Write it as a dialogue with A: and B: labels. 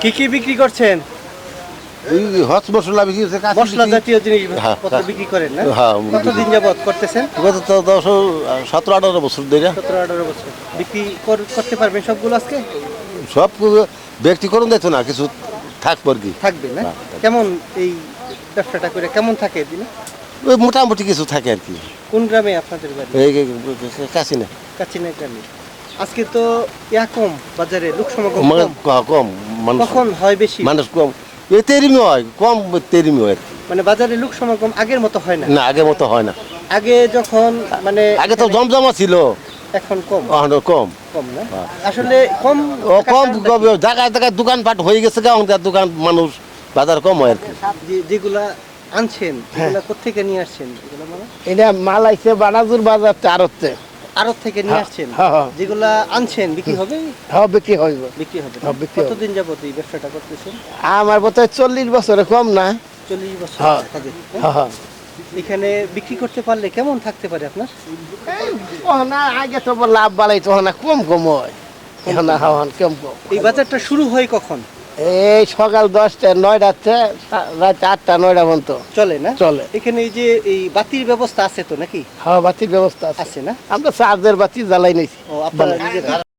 A: কি কি বিক্রি করছেন?
B: এই হজ মশলা বিক্রি হচ্ছে
A: মশলা
B: বিক্রি।
A: জাতীয় জিনিস
B: হ্যাঁ, হ্যাঁ।
A: বিক্রি করেন না?
B: হ্যাঁ,
A: কতদিন যাবত করতেছেন?
B: গত তো দশ সতেরো আঠারো বছর ধরে।
A: সতেরো আঠারো বছর। বিক্রি কর- করতে পারবেন সবগুলো আজকে?
B: সব ব্যক্তিকরণ দিত না কিছু থাকব আর কি।
A: থাকবে না? কেমন এই ব্যবসাটা করে কেমন থাকে দিনে
B: মোটামুটি কিছু থাকে আর কি।
A: কোন গ্রামে আপনাদের বাড়ি?
B: কাশি না
A: কাছিনা গ্রামে। আজকে তো ইয়া কম বাজারে লোক সমাগম
B: মানে
A: কম।
B: মানুষ
A: কখন হয় বেশি?
B: মানুষ কম। এ তেরিমি হয় কম তেরিমি হয়।
A: মানে বাজারে লোক সমাগম আগের মতো হয় না?
B: না আগের মতো হয় না।
A: আগে যখন মানে
B: আগে তো জমজমা ছিল।
A: এখন কম?
B: এখন কম।
A: কম না?
B: হ্যাঁ।
A: আসলে কম
B: ও কম? জায়গায় জায়গায় দোকানপাট হয়ে গেছে গাঁও দোকান মানুষ বাজার কম হয় আর কি।
A: যেগুলা আনছেন
B: হ্যাঁ।
A: এগুলা কোথেকে নিয়ে আসছেন? এগুলা মানে?
C: এটা মাল আইছে বানাজুর বাজার আরতে
A: আড়ত থেকে নিয়ে আসছেন?
C: হ্যাঁ, হ্যাঁ।
A: যেগুলা আনছেন বিক্রি হবে?
C: হ্যাঁ বিক্রি
A: হবে।
C: হ্যাঁ, বিক্রি হবে।
A: কতদিন যাবত এই ব্যবসাটা করতেছেন?
C: আমার বোধহয় চল্লিশ বছরে কম না।
A: চল্লিশ বছর। এখানে বিক্রি করতে পারলে কেমন থাকতে পারে আপনার?
C: তখন আগে তো লাভ বাড়াই তখন আর কম কম হয়। এখন কম কম।
A: এই বাজারটা শুরু হয় কখন?
C: এই সকাল দশটা নয়টাতে রাত আটটা নয়টা পর্যন্ত।
A: চলে না?
C: চলে।
A: এখানে এই যে এই বাতির ব্যবস্থা আছে তো নাকি?
C: হাওয়া বাতির ব্যবস্থা
A: আছে। না?
C: আমরা চার্জের বাতি জ্বালাই নিছি
A: ও আপনারা নিজেরা